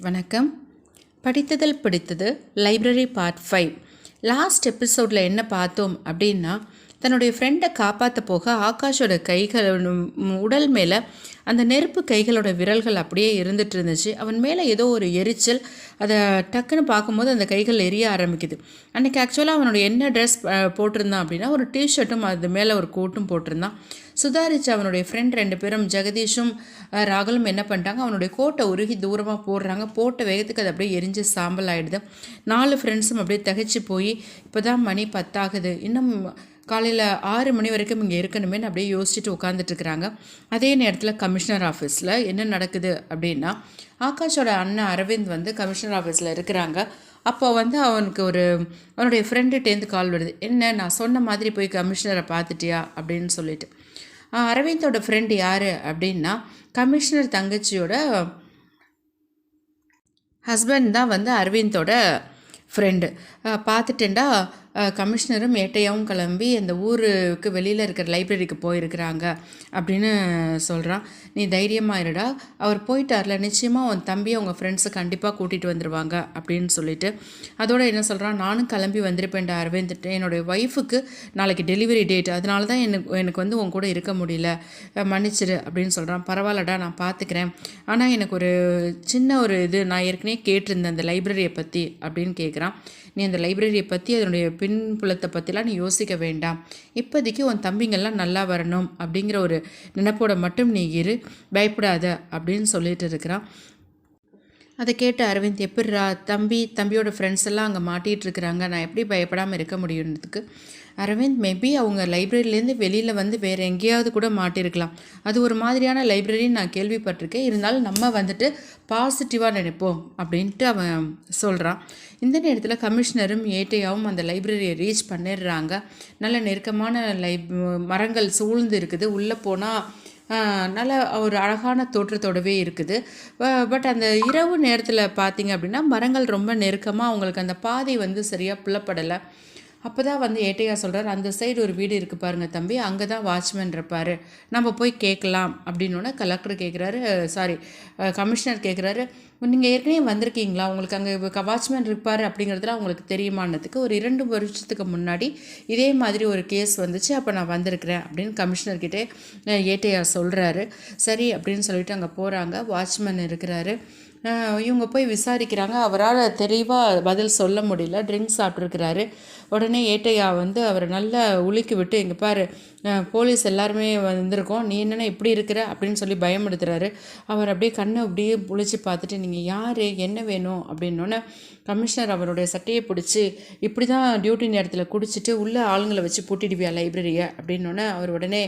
வணக்கம். படித்ததில் பிடித்தது லைப்ரரி பார்ட் ஃபைவ். லாஸ்ட் எபிசோடில் என்ன பார்த்தோம் அப்படின்னா தன்னுடைய ஃப்ரெண்டை காப்பாற்ற போக ஆகாஷோட கைகள் உடல் மேலே அந்த நெருப்பு கைகளோட விரல்கள் அப்படியே இருந்துட்டு இருந்துச்சு. அவன் மேலே ஏதோ ஒரு எரிச்சல் அதை டக்குன்னு பார்க்கும்போது அந்த கைகள் எரிய ஆரம்பிக்குது. அன்றைக்கி ஆக்சுவலாக அவனோட என்ன ட்ரெஸ் போட்டிருந்தான் அப்படின்னா ஒரு டிஷர்ட்டும் அது மேலே ஒரு கோட்டும் போட்டிருந்தான். சுதாரிச்சு அவனுடைய ஃப்ரெண்ட் ரெண்டு பேரும் ஜெகதீஷும் ராகுலும் என்ன பண்ணிட்டாங்க அவனுடைய கோட்டை உருகி தூரமாக போடுறாங்க. போட்ட வேகத்துக்கு அது அப்படியே எரிஞ்சு சாம்பல் ஆகிடுது நாலு ஃப்ரெண்ட்ஸும் அப்படியே தகைச்சு போய் இப்போ தான் மணி பத்தாகுது. இன்னும் காலையில் ஆறு மணி வரைக்கும் இங்கே இருக்கணுமே அப்படியே யோசிச்சுட்டு உட்காந்துட்ருக்குறாங்க அதே நேரத்தில் கமிஷனர் ஆஃபீஸில் என்ன நடக்குது அப்படின்னா ஆகாஷோட அண்ணன் அரவிந்த் வந்து கமிஷனர் ஆஃபீஸில் இருக்கிறாங்க. அப்போ வந்து அவனுக்கு ஒரு அவனுடைய ஃப்ரெண்டுகிட்டேருந்து கால் வருது. என்ன நான் சொன்ன மாதிரி போய் கமிஷனரை பார்த்துட்டியா? அப்படின்னு சொல்லிட்டு. அரவிந்தோட ஃப்ரெண்டு யார் அப்படின்னா கமிஷனர் தங்கச்சியோட ஹஸ்பண்ட் தான் வந்து அரவிந்தோட ஃப்ரெண்டு பார்த்துட்டேன்டா கமிஷனரும் ஏட்டையாவும் கிளம்பி அந்த ஊருக்கு வெளியில் இருக்கிற லைப்ரரிக்கு போயிருக்கிறாங்க அப்படின்னு சொல்கிறான் நீ தைரியமாக இருடா. அவர் போயிட்டார்ல. நிச்சயமாக உன் தம்பி அவங்க ஃப்ரெண்ட்ஸை கண்டிப்பாக கூட்டிகிட்டு வந்துடுவாங்க அப்படின்னு சொல்லிட்டு. அதோட என்ன சொல்கிறான் நானும் கிளம்பி வந்திருப்பேன்டா அரவிந்த். என்னுடைய ஒய்ஃபுக்கு நாளைக்கு டெலிவரி டேட் அதனால தான் எனக்கு எனக்கு வந்து உன் கூட இருக்க முடியல. மன்னிச்சிடு அப்படின்னு சொல்கிறான் பரவாயில்லடா நான் பார்த்துக்கிறேன் ஆனால் எனக்கு ஒரு சின்ன ஒரு இது நான் ஏற்கனவே கேட்டிருந்தேன் அந்த லைப்ரரியை பற்றி அப்படின்னு கேட்குறான் நீ அந்த லைப்ரரியை பற்றி அதனுடைய பின்புலத்தை பற்றிலாம் நீ யோசிக்க வேண்டாம். இப்போதைக்கு உன் தம்பிங்கெல்லாம் நல்லா வரணும் அப்படிங்கிற ஒரு நினைப்போட மட்டும் நீ இரு பயப்படாத அப்படின்னு சொல்லிட்டு இருக்கிறான். அதை கேட்டு அரவிந்த் எப்படிரா தம்பி தம்பியோட ஃப்ரெண்ட்ஸ் எல்லாம் அங்கே மாட்டிகிட்டு இருக்கிறாங்க. நான் எப்படி பயப்படாமல் இருக்க முடியுன்றதுக்கு அரவிந்த் மேபி அவங்க லைப்ரரியிலேருந்து வெளியில் வந்து வேறு எங்கேயாவது கூட மாட்டியிருக்கலாம் அது ஒரு மாதிரியான லைப்ரரின்னு நான் கேள்விப்பட்டிருக்கேன். இருந்தாலும் நம்ம வந்துட்டு பாசிட்டிவாக நினைப்போம் அப்படின்ட்டு அவன் சொல்கிறான் இந்த நேரத்தில் கமிஷனரும் ஏட்டையாவும் அந்த லைப்ரரியை ரீச் பண்ணிடுறாங்க. நல்ல நெருக்கமான லைப் மரங்கள் சூழ்ந்து இருக்குது. உள்ளே போனால் நல்ல ஒரு அழகான தோற்றத்தோடவே இருக்குது. பட் அந்த இரவு நேரத்தில் பார்த்தீங்க அப்படின்னா மரங்கள் ரொம்ப நெருக்கமாக அவங்களுக்கு அந்த பாதை வந்து சரியாக புலப்படலை. அப்போ தான் வந்து ஏட்டையா சொல்கிறார் அந்த சைடு ஒரு வீடு இருக்குது பாருங்கள் தம்பி அங்கே தான் வாட்ச்மேன் இருப்பார். நம்ம போய் கேட்கலாம். அப்படின்னோடனே கலெக்டர் கேட்குறாரு சாரி கமிஷனர் கேட்குறாரு நீங்கள் ஏற்கனவே வந்திருக்கீங்களா? உங்களுக்கு அங்கே வாட்ச்மேன் இருப்பார் அப்படிங்கிறதுலாம் உங்களுக்கு தெரியுமானதுக்கு ஒரு இரண்டு வருஷத்துக்கு முன்னாடி இதே மாதிரி ஒரு கேஸ் வந்துச்சு அப்போ நான் வந்திருக்கிறேன். அப்படின்னு கமிஷனர்கிட்டே ஏட்டையா சொல்கிறாரு சரி அப்படின்னு சொல்லிட்டு அங்கே போகிறாங்க வாட்ச்மேன் இருக்கிறாரு. இவங்க போய் விசாரிக்கிறாங்க. அவரால் தெளிவாக பதில் சொல்ல முடியல. ட்ரிங்க்ஸ் சாப்பிட்ருக்கிறாரு உடனே ஏட்டையா வந்து அவரை நல்லா உலுக்கி விட்டு இங்கே பாரு போலீஸ் எல்லாருமே வந்திருக்கோம். நீ என்னென்ன இப்படி இருக்கிற அப்படின்னு சொல்லி பயமுடுத்துறாரு அவர் அப்படியே கண்ணை அப்படியே புளிச்சு பார்த்துட்டு நீங்கள் யார்? என்ன வேணும்? அப்படின்னோடனே கமிஷனர் அவருடைய சட்டையை பிடிச்சி இப்படி தான் டியூட்டி நேரத்தில் குடிச்சிட்டு உள்ள ஆளுங்களை வச்சு பூட்டிடுவியா லைப்ரரியை அப்படின்னோடனே அவர் உடனே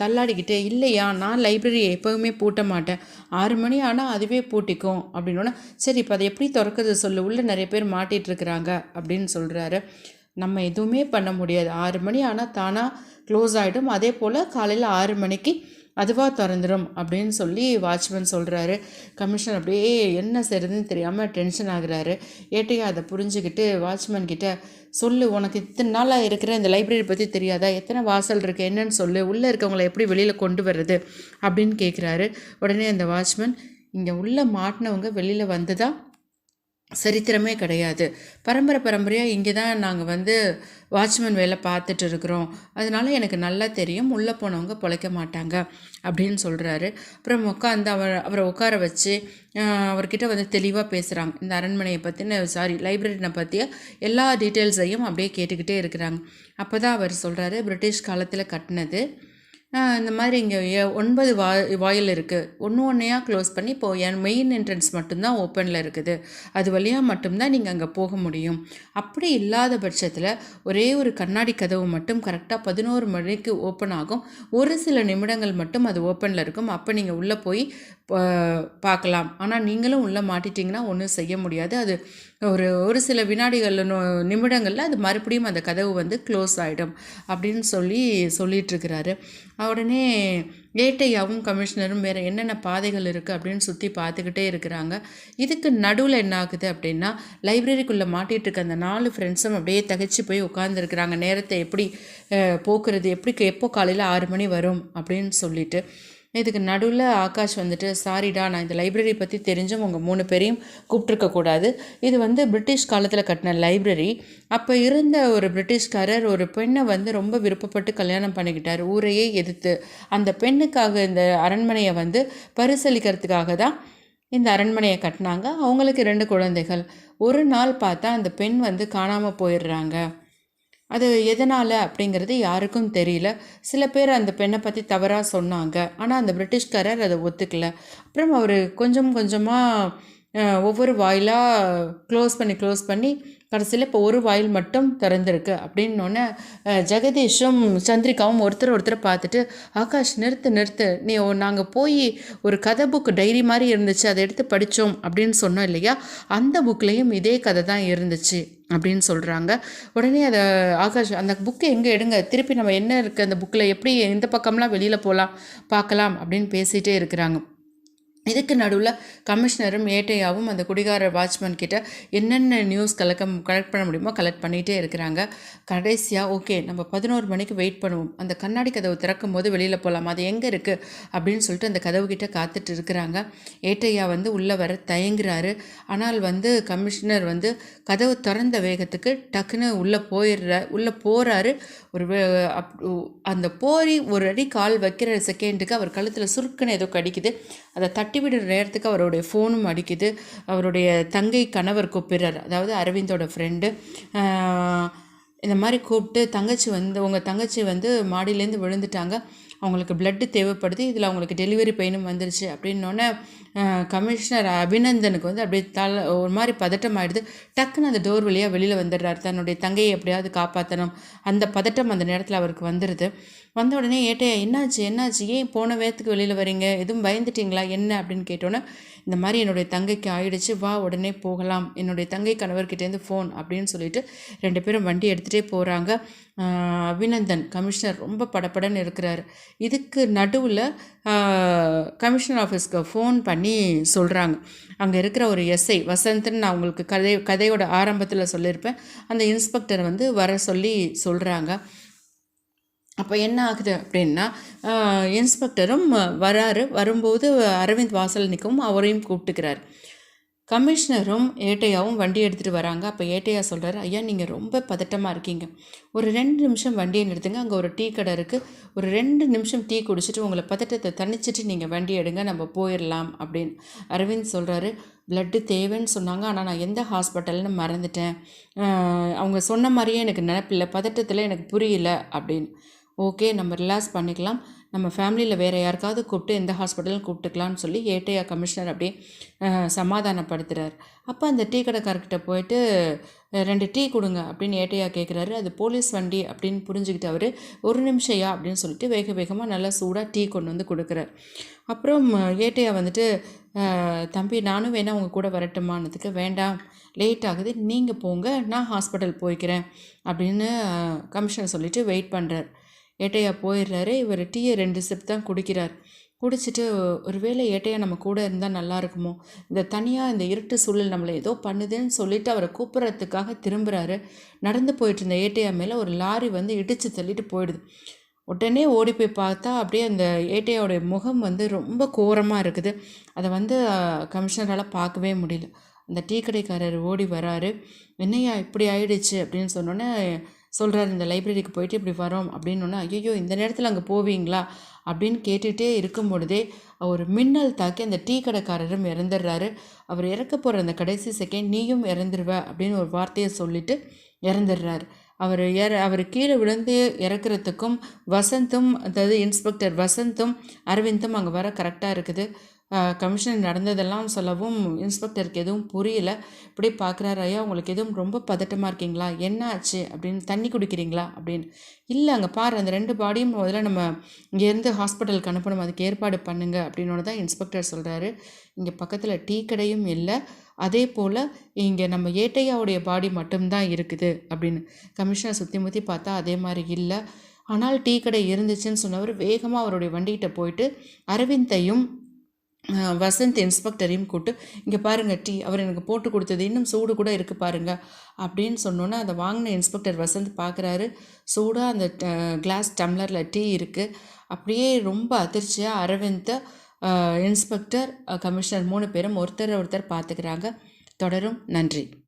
தள்ளாடிக்கிட்டு இல்லையா நான் லைப்ரரியை எப்போவுமே பூட்ட மாட்டேன். ஆறு மணி ஆனால் அதுவே பூட்டிக்கும். அப்படின்னோடனே சரி இப்போ அதை எப்படி திறக்கிறது சொல்லு? உள்ளே நிறைய பேர் மாட்டிகிட்டு இருக்கிறாங்க. அப்படின்னு சொல்கிறாரு நம்ம எதுவுமே பண்ண முடியாது. ஆறு மணி ஆனால் தானாக க்ளோஸ் ஆகிடும் அதே போல் காலையில் ஆறு மணிக்கு அதுவாக திறந்துடும் அப்படின்னு சொல்லி வாட்ச்மேன் சொல்கிறாரு கமிஷனர் அப்படியே என்ன செய்யறதுன்னு தெரியாமல் டென்ஷன் ஆகுறாரு. ஏட்டையா அதை புரிஞ்சுக்கிட்டு வாட்ச்மேன் கிட்ட சொல்லு உனக்கு இத்தனை நாளாக இருக்கிற இந்த லைப்ரரி பற்றி தெரியாதா? எத்தனை வாசல் இருக்குது என்னன்னு சொல்லு. உள்ளே இருக்கவங்களை எப்படி வெளியில் கொண்டு வர்றது? அப்படின்னு கேட்குறாரு உடனே அந்த வாட்ச்மேன் இங்கே உள்ளே மாட்டினவங்க வெளியில் வந்து தான் சரித்திரமே கிடையாது. பரம்பரை பரம்பரையாக இங்கே தான் நாங்கள் வந்து வாட்ச்மேன் வேலை பார்த்துட்டு இருக்கிறோம். அதனால எனக்கு நல்லா தெரியும். உள்ளே போனவங்க பிழைக்க மாட்டாங்க அப்படின்னு சொல்கிறாரு அப்புறம் உட்காந்து அவர் அவரை உட்கார வச்சு அவர்கிட்ட வந்து தெளிவாக பேசுகிறாங்க இந்த அரண்மனையை பற்றின சாரி லைப்ரரினை பற்றிய எல்லா டீட்டெயில்ஸையும் அப்படியே கேட்டுக்கிட்டே இருக்கிறாங்க. அப்போ தான் அவர் சொல்கிறாரு பிரிட்டிஷ் காலத்தில் கட்டினது இந்த மாதிரி இங்கே ஒன்பது வா வாயில் இருக்குது ஒன்று ஒன்றையாக க்ளோஸ் பண்ணி இப்போ என் மெயின் என்ட்ரன்ஸ் மட்டும்தான் ஓப்பனில் இருக்குது. அது வழியாக மட்டும்தான் நீங்கள் அங்கே போக முடியும். அப்படி இல்லாத பட்சத்தில் ஒரே ஒரு கண்ணாடி கதவு மட்டும் கரெக்டாக பதினோரு மணிக்கு ஓப்பன் ஆகும். ஒரு சில நிமிடங்கள் மட்டும் அது ஓப்பனில் இருக்கும். அப்போ நீங்கள் உள்ளே போய் பார்க்கலாம் ஆனால் நீங்களும் உள்ளே மாட்டிட்டீங்கன்னா ஒன்றும் செய்ய முடியாது. அது ஒரு ஒரு சில வினாடிகள் நிமிடங்களில் அது மறுபடியும் அந்த கதவு வந்து க்ளோஸ் ஆகிடும் அப்படின்னு சொல்லி சொல்லிகிட்ருக்கிறாரு உடனே ஏட்டையாவும் கமிஷனரும் வேறு என்னென்ன பாதைகள் இருக்குது அப்படின்னு சுற்றி பார்த்துக்கிட்டே இருக்கிறாங்க. இதுக்கு நடுவில் என்ன ஆகுது அப்படின்னா லைப்ரரிக்குள்ளே மாட்டிகிட்டு இருக்க அந்த நாலு ஃப்ரெண்ட்ஸும் அப்படியே தகச்சு போய் உட்காந்துருக்குறாங்க நேரத்தை எப்படி போக்குறது எப்படி எப்போ காலையில் ஆறு மணி வரும் அப்படின்னு சொல்லிட்டு. இதுக்கு நடுவில் ஆகாஷ் வந்துட்டு சாரிடா நான் இந்த லைப்ரரி பற்றி தெரிஞ்சும் உங்கள் மூணு பேரையும் கூப்பிட்ருக்கக்கூடாது இது வந்து பிரிட்டிஷ் காலத்தில் கட்டின லைப்ரரி. அப்போ இருந்த ஒரு பிரிட்டிஷ்காரர் ஒரு பெண்ணை வந்து ரொம்ப விருப்பப்பட்டு கல்யாணம் பண்ணிக்கிட்டார். ஊரையே எதிர்த்து. அந்த பெண்ணுக்காக இந்த அரண்மனையை வந்து பரிசளிக்கிறதுக்காக தான் இந்த அரண்மனையை கட்டினாங்க. அவங்களுக்கு ரெண்டு குழந்தைகள். ஒரு நாள் பார்த்தா அந்த பெண் வந்து காணாமல் போயிடுறாங்க. அது எதனால் அப்படிங்கிறது யாருக்கும் தெரியல. சில பேர் அந்த பெண்ணை பற்றி தவறாக சொன்னாங்க. ஆனால் அந்த பிரிட்டிஷ்காரர் அதை ஒத்துக்கல. அப்புறம் அவர் கொஞ்சம் கொஞ்சமாக ஒவ்வொரு வாயிலாக க்ளோஸ் பண்ணி க்ளோஸ் பண்ணி கடைசியில் இப்போ ஒரு வாயில் மட்டும் திறந்திருக்கு. அப்படின்னோடனே ஜெகதீஷும் சந்திரிகாவும் ஒருத்தர் ஒருத்தர் பார்த்துட்டு ஆகாஷ் நிறுத்து நிறுத்து. நீ நாங்கள் போய் ஒரு கதை புக் டைரி மாதிரி இருந்துச்சு. அதை எடுத்து படித்தோம் அப்படின்னு சொன்னோம் இல்லையா? அந்த புக்லேயும் இதே கதை தான் இருந்துச்சு அப்படின்னு சொல்கிறாங்க உடனே அதை ஆகாஷ் அந்த புக்கை எங்கே எடுங்க? திருப்பி நம்ம என்ன இருக்குது அந்த புக்கில் எப்படி எந்த பக்கம்லாம் வெளியில் போகலாம் பார்க்கலாம். அப்படின்னு பேசிகிட்டே இருக்கிறாங்க. இதுக்கு நடுவில் கமிஷனரும் ஏட்டையாவும் அந்த குடிகார வாட்ச்மேன் கிட்ட என்னென்ன நியூஸ் கலெக்ட் கலெக்ட் பண்ண முடியுமோ கலெக்ட் பண்ணிகிட்டே இருக்கிறாங்க. கடைசியாக ஓகே நம்ம பதினோரு மணிக்கு வெயிட் பண்ணுவோம். அந்த கண்ணாடி கதவு திறக்கும் போது வெளியில் போகலாம் அது எங்கே இருக்குது அப்படின்னு சொல்லிட்டு அந்த கதவு கிட்ட காத்துட்டு இருக்கிறாங்க. ஏட்டையா வந்து உள்ளே வர தயங்குறாரு. ஆனால் வந்து கமிஷனர் வந்து கதவு திறந்த வேகத்துக்கு டக்குன்னு உள்ளே போயிடுற உள்ளே போகிறாரு ஒரு அந்த போரி ஒரு அடி கால் வைக்கிற செகண்டுக்கு அவர் கழுத்தில் சுருக்குன்னு ஏதோ கடிக்குது. அதை தட்டி விடுற நேரத்துக்கு அவருடைய ஃபோனும் அடிக்குது. அவருடைய தங்கை கணவர் கூப்பிடுறார். அதாவது அரவிந்தோட ஃப்ரெண்டு இந்த மாதிரி கூப்பிட்டு தங்கச்சி வந்து உங்கள் தங்கச்சி வந்து மாடியிலேருந்து விழுந்துட்டாங்க. அவங்களுக்கு பிளட்டு தேவைப்படுது. இதில் அவங்களுக்கு டெலிவரி பெயினும் வந்துருச்சு. அப்படின்னோடனே கமிஷனர் அபிநந்தனுக்கு வந்து அப்படியே தல ஒரு மாதிரி பதட்டம் ஆகிடுது டக்குன்னு அந்த டோர் வழியாக வெளியில் வந்துடுறாரு. தன்னுடைய தங்கையை எப்படியாவது காப்பாற்றணும் அந்த பதட்டம் அந்த நேரத்தில் அவருக்கு வந்துடுது வந்த உடனே ஏட்டையா என்னாச்சு என்னாச்சு? ஏன் போன வேத்துக்கு வெளியில் வரீங்க? எதுவும் பயந்துட்டிங்களா? என்ன? அப்படின்னு கேட்டோன்னே இந்த மாதிரி என்னுடைய தங்கைக்கு ஆயிடுச்சு. வா உடனே போகலாம். என்னுடைய தங்கை கணவர்கிட்டேருந்து ஃபோன் அப்படின்னு சொல்லிட்டு ரெண்டு பேரும் வண்டி எடுத்துகிட்டே போகிறாங்க அபிநந்தன் கமிஷனர் ரொம்ப படப்படன்னு இருக்கிறாரு. இதுக்கு நடுவில் கமிஷனர் ஆஃபீஸ்க்கு ஃபோன் பண்ணி சொல்கிறாங்க அங்கே இருக்கிற ஒரு எஸ்ஐ வசந்த்னு நான் உங்களுக்கு கதை கதையோட ஆரம்பத்தில் சொல்லியிருப்பேன். அந்த இன்ஸ்பெக்டர் வந்து வர சொல்லி சொல்கிறாங்க அப்போ என்ன ஆகுது அப்படின்னா இன்ஸ்பெக்டரும் வராரு. வரும்போது அரவிந்த் வாசல் நிற்கவும் அவரையும் கூப்பிட்டுக்கிறார். கமிஷனரும் ஏட்டையாவும் வண்டி எடுத்துகிட்டு வராங்க. அப்போ ஏட்டையா சொல்கிறார் ஐயா நீங்கள் ரொம்ப பதட்டமாக இருக்கீங்க. ஒரு ரெண்டு நிமிஷம் வண்டியை நிறுத்துங்க. அங்கே ஒரு டீ கடை இருக்குது ஒரு ரெண்டு நிமிஷம் டீ குடிச்சிட்டு உங்களை பதட்டத்தை தணிச்சிட்டு நீங்கள் வண்டி எடுங்க. நம்ம போயிடலாம் அப்படின்னு அரவிந்த் சொல்கிறாரு ப்ளட்டு தேவைன்னு சொன்னாங்க. ஆனால் நான் எந்த ஹாஸ்பிட்டல்னு மறந்துட்டேன். அவங்க சொன்ன மாதிரியே எனக்கு நினப்பில்லை. பதட்டத்தில் எனக்கு புரியல அப்படின்னு. ஓகே நம்ம ரிலாக்ஸ் பண்ணிக்கலாம். நம்ம ஃபேமிலியில் வேறு யாருக்காவது கூப்பிட்டு எந்த ஹாஸ்பிட்டலும் கூப்பிட்டுக்கலாம்னு சொல்லி ஏட்டையா கமிஷனர் அப்படியே சமாதானப்படுத்துகிறார் அப்போ அந்த டீ கடைக்காரர்கிட்ட போயிட்டு ரெண்டு டீ கொடுங்க அப்படின்னு ஏட்டையா கேட்குறாரு அது போலீஸ் வண்டி அப்படின்னு புரிஞ்சுக்கிட்டு அவர் ஒரு நிமிஷம்யா அப்படின்னு சொல்லிட்டு வேக வேகமாக நல்லா சூடாக டீ கொண்டு வந்து கொடுக்குறார். அப்புறம் ஏட்டையா வந்துட்டு தம்பி நானும் வேணால் உங்கள் கூட வரட்டுமானதுக்கு வேண்டாம். லேட் ஆகுது. நீங்கள் போங்க. நான் ஹாஸ்பிட்டல் போய்க்கிறேன். அப்படின்னு கமிஷனர் சொல்லிவிட்டு வெயிட் பண்ணுறார் ஏட்டையா போயிடுறாரு. இவர் டீயை ரெண்டு சிப் தான் குடிக்கிறார். குடிச்சிட்டு ஒருவேளை ஏட்டையா நம்ம கூட இருந்தால் நல்லா இருக்குமோ? இந்த தனியாக இந்த இருட்டு சூழல் நம்மளை ஏதோ பண்ணுதுன்னு சொல்லிட்டு அவரை கூப்பிட்றதுக்காக திரும்புகிறாரு நடந்து போயிட்டு இருந்த ஏட்டையா மேலே ஒரு லாரி வந்து இடித்து தள்ளிட்டு போயிடுது. உடனே ஓடி போய் பார்த்தா அப்படியே அந்த ஏட்டையோடைய முகம் வந்து ரொம்ப கோரமாக இருக்குது. அதை வந்து கமிஷனரால் பார்க்கவே முடியல. அந்த டீ கடைக்காரர் ஓடி வராரு. என்னையா இப்படி ஆயிடுச்சு? அப்படின்னு சொன்னோன்னே சொல்கிறார் இந்த லைப்ரரிக்கு போயிட்டு இப்படி வரோம் அப்படின்னு ஐயோ இந்த நேரத்தில் அங்கே போவீங்களா? அப்படின்னு கேட்டுகிட்டே இருக்கும் பொழுதே ஒரு மின்னல் தாக்கி அந்த டீ கடைக்காரரும் இறந்துடுறாரு. அவர் இறக்க போகிற அந்த கடைசி செகண்ட் நீயும் இறந்துருவ அப்படின்னு ஒரு வார்த்தையை சொல்லிவிட்டு இறந்துடுறாரு. அவர் இற அவர் கீழே விழுந்து இறக்குறதுக்கும் வசந்தும் அதாவது இன்ஸ்பெக்டர் வசந்தும் அரவிந்தும் அங்கே வர கரெக்டாக இருக்குது. கமிஷன் நடந்ததெல்லாம் சொல்லவும் இன்ஸ்பெக்டருக்கு எதுவும் புரியல. இப்படி பார்க்குறாரு ஐயா உங்களுக்கு எதுவும் ரொம்ப பதட்டமாக இருக்கீங்களா? என்ன ஆச்சு? அப்படின்னு தண்ணி குடிக்கிறீங்களா? அப்படின்னு. இல்லை அங்கே பாரு அந்த ரெண்டு பாடியும் முதல்ல நம்ம இங்கேருந்து ஹாஸ்பிட்டலுக்கு அனுப்பணும். அதுக்கு ஏற்பாடு பண்ணுங்க. அப்படின்னு தான் இன்ஸ்பெக்டர் சொல்கிறாரு இங்கே பக்கத்தில் டீ கடையும் இல்லை. அதே போல் இங்கே நம்ம ஏட்டையாவுடைய பாடி மட்டும்தான் இருக்குது அப்படின்னு. கமிஷனர் சுற்றி முற்றி பார்த்தா அதே மாதிரி இல்லை. ஆனால் டீ கடை இருந்துச்சுன்னு சொன்னவர் வேகமாக அவருடைய வண்டிகிட்ட போயிட்டு அரவிந்தையும் வசந்த் இன்ஸ்பெக்டரையும் கூப்பிட்டு இங்கே பாருங்கள் டீ. அவர் எனக்கு போட்டு கொடுத்தது இன்னும் சூடு கூட இருக்குது பாருங்கள் அப்படின்னு சொன்னோன்னே அதை வாங்கின இன்ஸ்பெக்டர் வசந்த் பார்க்குறாரு சூடாக அந்த கிளாஸ் டம்ளரில் டீ இருக்குது அப்படியே ரொம்ப அதிர்ச்சியாக அரவிந்த் இன்ஸ்பெக்டர் கமிஷனர் மூணு பேரும் ஒருத்தர் ஒருத்தர் பார்த்துக்கிறாங்க தொடரும். நன்றி.